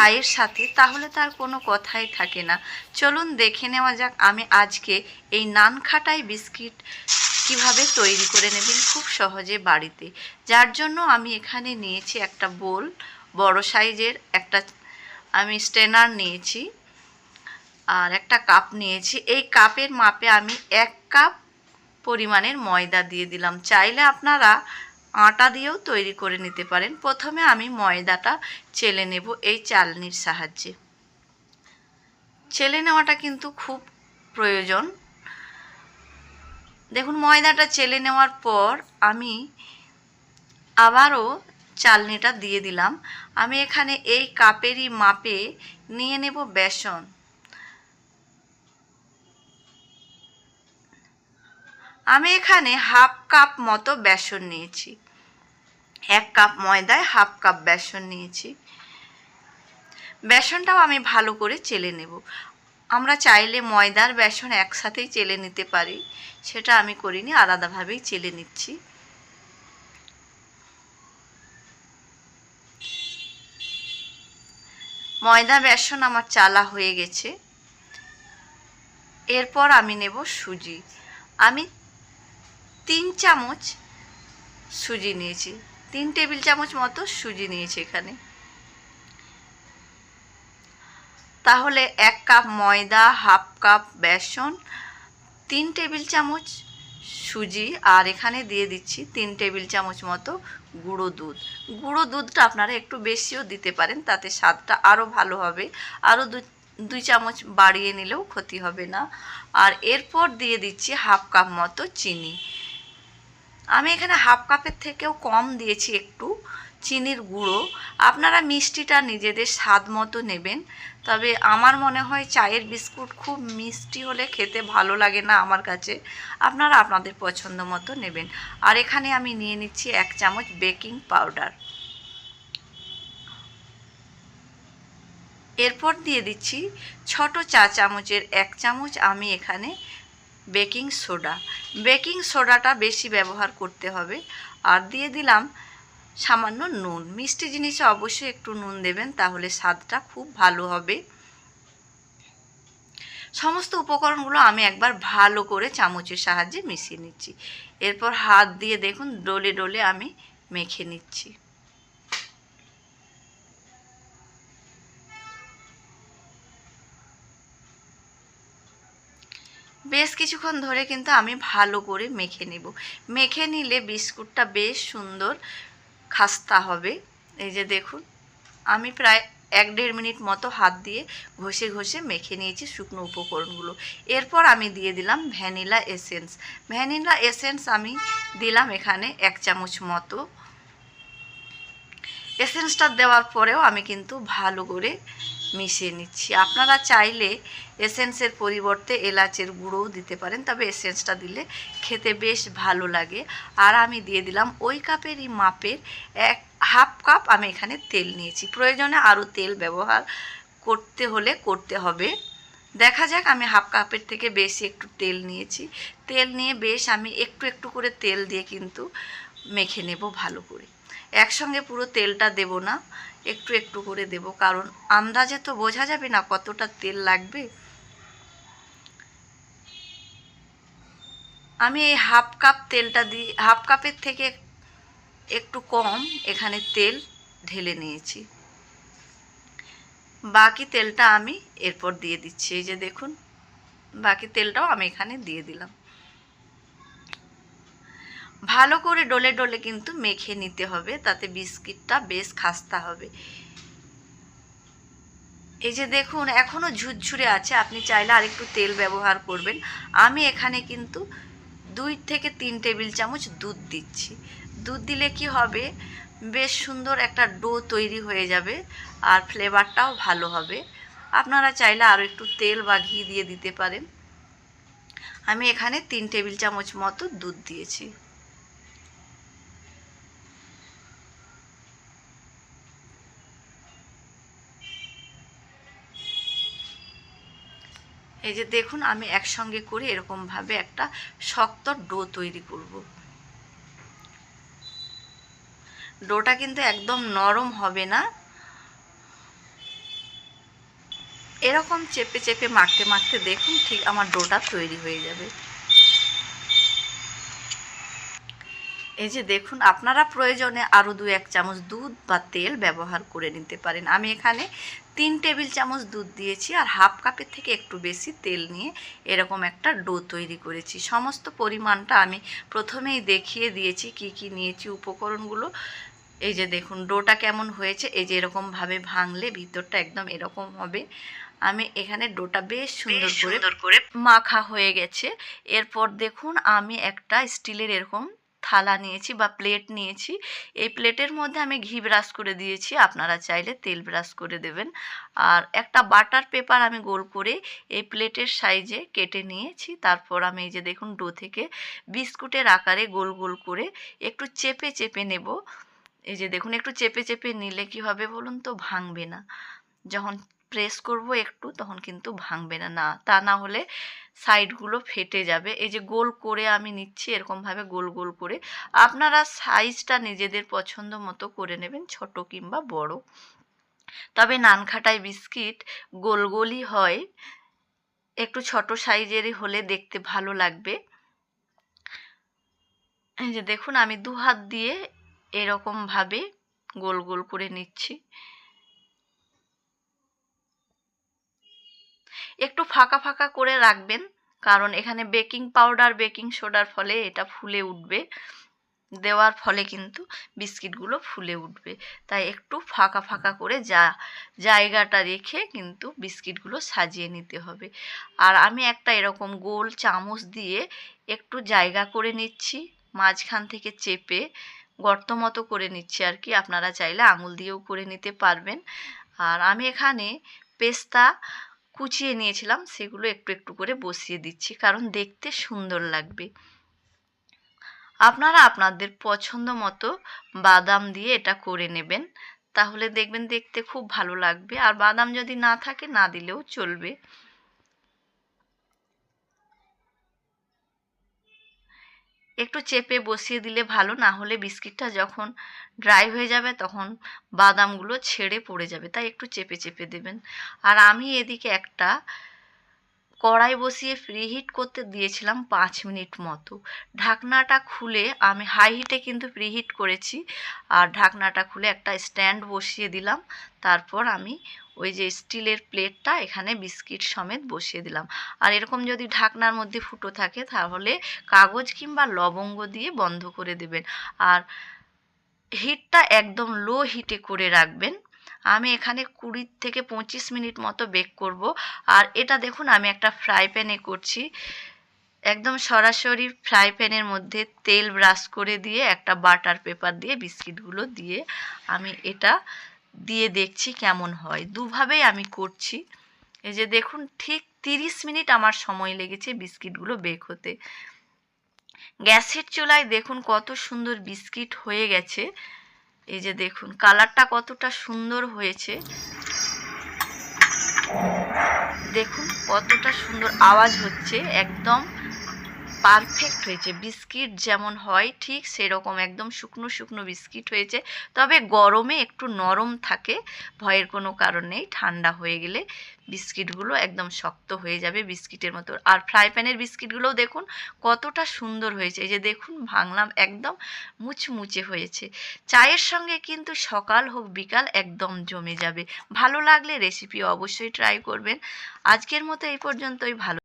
চায়ের সাথে, তাহলে তার কোনো কথাই থাকে না। চলুন দেখে নেওয়া যাক, আমি আজকে এই নান খাটাই বিস্কিট কীভাবে তৈরি করে নেবেন খুব সহজে বাড়িতে। যার জন্য আমি এখানে নিয়েছি একটা বোল, বড় সাইজের একটা, আমি স্টেনার নিয়েছি, আর একটা কাপ নিয়েছি। এই কাপের মাপে আমি এক কাপ পরিমাণের ময়দা দিয়ে দিলাম। চাইলে আপনারা আটা দিয়েও তৈরি করে নিতে পারেন। প্রথমে আমি ময়দাটা চেলে নেব এই চালনির সাহায্যে। চেলে নেওয়াটা কিন্তু খুব প্রয়োজন। দেখুন, ময়দাটা চেলে নেওয়ার পর আমি আবারও চালনিটা দিয়ে দিলাম। আমি এখানে এই কাপেরই মাপে নিয়ে নেব বেসন। আমি এখানে হাফ কাপ মতো বেসন নিয়েছি। এক কাপ ময়দায় হাফ কাপ বেসন নিয়েছি। বেসনটাও আমি ভালো করে চেলে নেব। আমরা চাইলে ময়দার বেসন একসাথেই চেলে নিতে পারি। সেটা আমি করিনি, আলাদাভাবেই চেলে নিচ্ছি। ময়দা বেসন আমার চালা হয়ে গেছে। এরপর আমি নেব সুজি। আমি তিন চামচ সুজি নিয়েছি। তিন টেবিল চামচ মতো সুজি নিয়েছি এখানে। তাহলে এক কাপ ময়দা, হাফ কাপ বেসন, তিন টেবিল চামচ সুজি, আর এখানে দিয়ে দিচ্ছি তিন টেবিল চামচ মতো গুঁড়ো দুধ। গুঁড়ো দুধটা আপনারা একটু বেশিও দিতে পারেন, তাতে স্বাদটা আরও ভালো হবে। আরও দুই চামচ বাড়িয়ে নিলেও ক্ষতি হবে না। আর এরপর দিয়ে দিচ্ছি হাফ কাপ মতো চিনি। আমি এখানে হাফ কাপের থেকেও কম দিয়েছি একটু, চিনির গুঁড়ো। আপনারা মিষ্টিটা নিজেদের স্বাদ মতো নেবেন। তবে আমার মনে হয় চায়ের বিস্কুট খুব মিষ্টি হলে খেতে ভালো লাগে না আমার কাছে। আপনারা আপনাদের পছন্দ মতো নেবেন। আর এখানে আমি নিয়ে নিচ্ছি এক চামচ বেকিং পাউডার। এরপর দিয়ে দিচ্ছি ছোট চা চামচের এক চামচ আমি এখানে বেকিং সোডা। বেকিং সোডাটা বেশি ব্যবহার করতে হবে। আর দিয়ে দিলাম সামান্য নুন। মিষ্টি জিনিসে অবশ্যই একটু নুন দেবেন, তাহলে স্বাদটা খুব ভালো হবে। সমস্ত উপকরণগুলো আমি একবার ভালো করে চামচের সাহায্যে মিশিয়ে নিচ্ছি। এরপর হাত দিয়ে দেখুন, ডলে ডলে আমি মেখে নিচ্ছি। বেশ কিছুক্ষণ ধরে কিন্তু আমি ভালো করে মেখে নেব। মেখে নিলে বিস্কুটটা বেশ সুন্দর খাস্তা হবে। এই যে দেখুন, আমি প্রায় এক দেড় মিনিট মতো হাত দিয়ে ঘষে ঘষে মেখে নিয়েছি শুকনো উপকরণগুলো। এরপর আমি দিয়ে দিলাম ভ্যানিলা এসেন্স। ভ্যানিলা এসেন্স আমি দিলাম এখানে এক চামচ মতো। এসেন্সটা দেওয়ার পরেও আমি কিন্তু ভালো করে মিশিয়ে নিচ্ছি। আপনারা চাইলে এসেন্সের পরিবর্তে এলাচের গুঁড়োও দিতে পারেন, তবে এসেন্সটা দিলে খেতে বেশ ভালো লাগে। আর আমি দিয়ে দিলাম ওই কাপেরই মাপের এক, হাফ কাপ আমি এখানে তেল নিয়েছি। প্রয়োজনে আরও তেল ব্যবহার করতে হলে করতে হবে। দেখা যাক, আমি হাফ কাপের থেকে বেশি একটু তেল নিয়েছি। তেল নিয়ে বেশ আমি একটু একটু করে তেল দিয়ে কিন্তু মেখে নেব ভালো করে। একসঙ্গে পুরো তেলটা দেব না, একটু একটু করে দেব, কারণ আন্দাজে তো বোঝা যাবে না কতটা তেল লাগবে। আমি এই হাফ কাপ তেলটা দিই হাফ কাপের থেকে একটু কম এখানে তেল ঢেলে নিয়েছি। বাকি তেলটা আমি এরপর দিয়ে দিচ্ছি, এই যে দেখুন, বাকি তেলটাও আমি এখানে দিয়ে দিলাম। ভালো করে ডলে ডলে কিন্তু মেখে নিতে হবে, তাতে বিস্কিটটা বেশ খাস্তা হবে। এই যে দেখুন এখনও ঝুরঝুরে আছে, আপনি চাইলে আরেকটু তেল ব্যবহার করবেন। আমি এখানে কিন্তু দুই থেকে তিন টেবিল চামচ দুধ দিচ্ছি। দুধ দিলে কি হবে? বেশ সুন্দর একটা ডো তৈরি হয়ে যাবে আর ফ্লেভারটাও ভালো হবে। আপনারা চাইলে আরও একটু তেল বা ঘি দিয়ে দিতে পারেন। আমি এখানে তিন টেবিল চামচ মতো দুধ দিয়েছি। এই যে দেখুন, আমি একসঙ্গে করে এরকমভাবে একটা শক্ত ডো তৈরি করব। ডোটা কিন্তু একদম নরম হবে না। এরকম চেপে চেপে মাখতে মাখতে দেখুন ঠিক আমার ডোটা তৈরি হয়ে যাবে। এই যে দেখুন, আপনারা প্রয়োজনে আরও দু এক চামচ দুধ বা তেল ব্যবহার করে নিতে পারেন। আমি এখানে তিন টেবিল চামচ দুধ দিয়েছি আর হাফ কাপের থেকে একটু বেশি তেল নিয়ে এরকম একটা ডো তৈরি করেছি। সমস্ত পরিমাণটা আমি প্রথমেই দেখিয়ে দিয়েছি কি কি নিয়েছি উপকরণগুলো। এই যে দেখুন ডোটা কেমন হয়েছে এই যে এরকমভাবে ভাঙলে ভিতরটা একদম এরকম হবে। আমি এখানে ডোটা বেশ সুন্দর করে করে মাখা হয়ে গেছে। এরপর দেখুন আমি একটা স্টিলের এরকম থালা নিয়েছি বা প্লেট নিয়েছি। এই প্লেটের মধ্যে আমি ঘি ব্রাশ করে দিয়েছি। আপনারা চাইলে তেল ব্রাশ করে দেবেন। আর একটা বাটার পেপার আমি গোল করে এই প্লেটের সাইজে কেটে নিয়েছি। তারপর আমি এই যে দেখুন ডো থেকে বিস্কুটের আকারে গোল গোল করে একটু চেপে চেপে নেব। এই যে দেখুন একটু চেপে চেপে নিলে কি হবে বলুন তো? ভাঙবে না। যখন প্রেস করব একটু, তখন কিন্তু ভাঙবে না। না, তা না হলে সাইডগুলো ফেটে যাবে। এই যে গোল করে আমি নিচ্ছি, এরকমভাবে গোল গোল করে। আপনারা সাইজটা নিজেদের পছন্দ মতো করে নেবেন, ছোট কিংবা বড়। তবে নানখাটাই বিস্কিট গোল গোলই হয়। একটু ছোট সাইজেরই হলে দেখতে ভালো লাগবে। এই যে দেখুন, আমি দু হাত দিয়ে এরকমভাবে গোল গোল করে নিচ্ছি। একটু ফাঁকা ফাঁকা করে রাখবেন, কারণ এখানে বেকিং পাউডার, বেকিং সোডার ফলে এটা ফুলে উঠবে। দেওয়ার ফলে কিন্তু বিস্কিটগুলো ফুলে উঠবে। তাই একটু ফাঁকা ফাঁকা করে যা, জায়গাটা রেখে কিন্তু বিস্কিটগুলো সাজিয়ে নিতে হবে। আর আমি একটা এরকম গোল চামচ দিয়ে একটু জায়গা করে নিচ্ছি, মাঝখান থেকে চেপে গর্ত মতো করে নিচ্ছি আর কি। আপনারা চাইলে আঙুল দিয়েও করে নিতে পারবেন। আর আমি এখানে পেস্তা কুচিয়ে নিয়েছিলাম, সেগুলো একটু একটু করে বসিয়ে দিচ্ছি, কারণ দেখতে সুন্দর লাগবে। আপনারা আপনাদের পছন্দ মতো বাদাম দিয়ে এটা করে নেবেন, তাহলে দেখবেন দেখতে খুব ভালো লাগবে। আর বাদাম যদি না থাকে, না দিলেও চলবে। একটু চেপে বসিয়ে দিলে ভালো, না হলে বিস্কিটটা যখন ড্রাই হয়ে যাবে তখন বাদামগুলো ছেড়ে পড়ে যাবে, তাই একটু চেপে চেপে দেবেন। আর আমি এদিকে একটা কড়াই বসিয়ে ফ্রি হিট করতে দিয়েছিলাম পাঁচ মিনিট মতো। ঢাকনাটা খুলে আমি হাই হিটে কিন্তু ফ্রি হিট করেছি, আর ঢাকনাটা খুলে একটা স্ট্যান্ড বসিয়ে দিলাম, তারপর আমি ওই যে স্টিলের প্লেটটা এখানে বিস্কিট সমেত বসিয়ে দিলাম। আর এরকম যদি ঢাকনার মধ্যে ফুটো থাকে, তাহলে কাগজ কিংবা লবঙ্গ দিয়ে বন্ধ করে দেবেন। আর হিটটা একদম লো হিটে করে রাখবেন। আমি এখানে কুড়ি থেকে পঁচিশ মিনিট মতো বেক করব। আর এটা দেখুন, আমি একটা ফ্রাই প্যানে করছি। একদম সরাসরি ফ্রাই প্যানের মধ্যে তেল ব্রাশ করে দিয়ে একটা বাটার পেপার দিয়ে বিস্কিটগুলো দিয়ে আমি এটা দিয়ে দেখছি কেমন হয়। দুভাবেই আমি করছি। এই যে দেখুন, ঠিক তিরিশ মিনিট আমার সময় লেগেছে বিস্কিটগুলো বেক হতে। গ্যাসের চুলায় দেখুন কত সুন্দর বিস্কিট হয়ে গেছে। এই যে দেখুন, কালারটা কতটা সুন্দর হয়েছে। দেখুন কতটা সুন্দর আওয়াজ হচ্ছে, একদম পারফেক্ট হয়েছে। বিস্কিট যেমন হয়, ঠিক সেরকম একদম শুকনো শুকনো বিস্কিট হয়েছে। তবে গরমে একটু নরম থাকে, ভয়ের কোনো কারণ নেই। ঠান্ডা হয়ে গেলে বিস্কিটগুলো একদম শক্ত হয়ে যাবে বিস্কিটের মতো। আর ফ্রাই প্যানের বিস্কিটগুলোও দেখুন কতটা সুন্দর হয়েছে। এই যে দেখুন, ভাঙলাম একদম মুচমুচে হয়েছে। চায়ের সঙ্গে কিন্তু সকাল হোক বিকাল একদম জমে যাবে। ভালো লাগলে রেসিপি অবশ্যই ট্রাই করবেন। আজকের মতো এই পর্যন্তই। ভালো